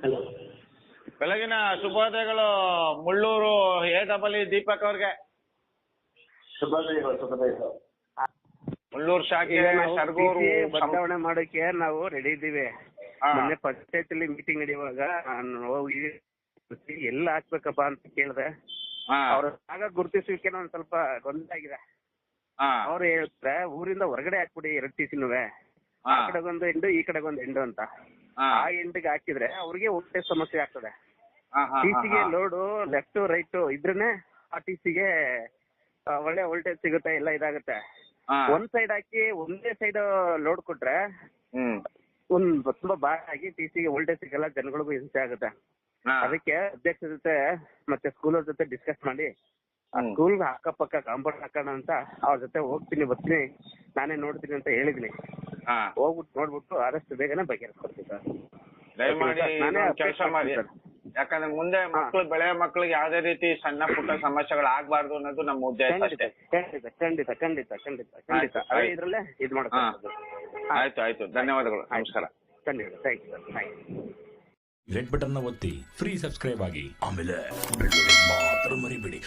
Hello. ಬೆಳಗಿನ ಶುಭೋದಯಗಳು Mulluru A double E Deepak ಅವ್ರಿಗೆ. ಶುಭೋದಯಗಳು ಶುಭೋದಯಗಳು. ಮುಳ್ಳೂರು ಶಾಖೆ ಸರ್ಗೂರು ಬದಲಾವಣೆ ಮಾಡೋಕೆ ನಾವು ರೆಡಿ ಇದ್ದೀವಿ. ಮೊನ್ನೆ ಪಂಚಾಯತ್ ಮೀಟಿಂಗ್ ನಡೆಯುವಾಗ ನಾನು ಹೋಗಿ ಎಲ್ಲ ಹಾಕ್ಬೇಕಪ್ಪ ಅಂತ ಕೇಳಿದೆ. ಅವ್ರ ಆಗ ಗುರುತಿಸುವಿಕೆ ಒಂದ್ ಸ್ವಲ್ಪ ಗೊಂದಲ ಆಗಿದೆ ಅವ್ರು ಹೇಳ್ತಾರೆ ಊರಿಂದ ಹೊರಗಡೆ ಹಾಕ್ಬಿಡಿ ಎರಡು ಟಿಸಿನುವೆ ಸಿನೂ ಆ ಕಡೆಗೊಂದು ಎಂಡು ಈ ಕಡೆಗೊಂದು ಎಂಡು ಅಂತ. ಆ ಎಂಡ್ಗೆ ಹಾಕಿದ್ರೆ ಅವ್ರಿಗೆ ಹೊಟ್ಟೆ ಸಮಸ್ಯೆ ಆಗ್ತದೆ. ಟಿಸಿಗೆ ಲೋಡು ಲೆಫ್ಟ್ ರೈಟ್ ಇದ್ರೇನೆ ಆ ಟಿಸಿಗೆ ಒಳ್ಳೆ ವೋಲ್ಟೇಜ್ ಸಿಗುತ್ತೆ ಎಲ್ಲ ಇದಾಗುತ್ತೆ. ಒಂದ್ ಸೈಡ್ ಹಾಕಿ ಒಂದೇ ಸೈಡ್ ಲೋಡ್ ಕೊಟ್ರೆ ಒಂದ್ ತುಂಬಾ ಭಾರ ಆಗಿ ಟಿಸಿಗೆ ವೋಲ್ಟೇಜ್ ಸಿಗಲ್ಲ ಜನಗಳಿಗೂ ಹಿಂಸೆ ಆಗುತ್ತೆ. ಅದಕ್ಕೆ ಅಧ್ಯಕ್ಷರ ಜೊತೆ ಮತ್ತೆ ಸ್ಕೂಲ್ ಜೊತೆ ಡಿಸ್ಕಸ್ ಮಾಡಿ ಆ. ಸ್ಕೂಲ್ ಅಕ್ಕಪಕ್ಕ ಕಾಂಪೌಂಡ್ ಹಾಕೋಣ ಅಂತ ಅವ್ರ ಜೊತೆ ಹೋಗ್ತೀನಿ ಬರ್ತೀನಿ ನಾನೇ ನೋಡ್ತೀನಿ ಅಂತ ಹೇಳಿದೀನಿ. ಹಾ. ಹೋಗ್ಬಿಟ್ಟು ನೋಡ್ಬಿಟ್ಟು ಆದಷ್ಟು ಬೇಗನೆ ಬಗೆಹರಿಸ್ಕೊಡ್ತೀವಿ ಸರ್. ದಯಮಾಡಿ ನಾನೇ ಕೆಲಸ ಮಾಡಿ. ಮಾಡ್ತೀನಿ ಯಾಕಂದ್ರೆ ಮುಂದೆ ಮಕ್ಕಳು ಬೆಳೆಯೋ ಮಕ್ಕಳಿಗೆ ಯಾವ್ದೇ ರೀತಿ ಸಣ್ಣ ಪುಟ್ಟ ಸಮಸ್ಯೆಗಳು ಆಗ್ಬಾರ್ದು ಅನ್ನೋದು ನಮ್ಮ ಉದ್ದೇಶ ಖಂಡಿತ ಅಷ್ಟೇ. ಖಂಡಿತ ಖಂಡಿತ ಖಂಡಿತ ಖಂಡಿತ ಖಂಡಿತ ಆಯ್ತು, ಅದೇ ಆಯ್ತು. ಇದ್ರಲ್ಲೇ ಇದ್ ಹಾ. ಮಾಡ್ಕೊಂಡು ಆಯ್ತು ಆಯ್ತು. ಧನ್ಯವಾದಗಳು. ನಮಸ್ಕಾರ. ಖಂಡಿತ thank you sir. Thank you red ಬಟನ್ನ ಒತ್ತಿ ಫ್ರೀ ಸಬ್ಸ್ಕ್ರೈಬ್ ಆಗಿ ಆಮೇಲೆ ಮಾತ್ರ ಮರಿಬೇಡಿ.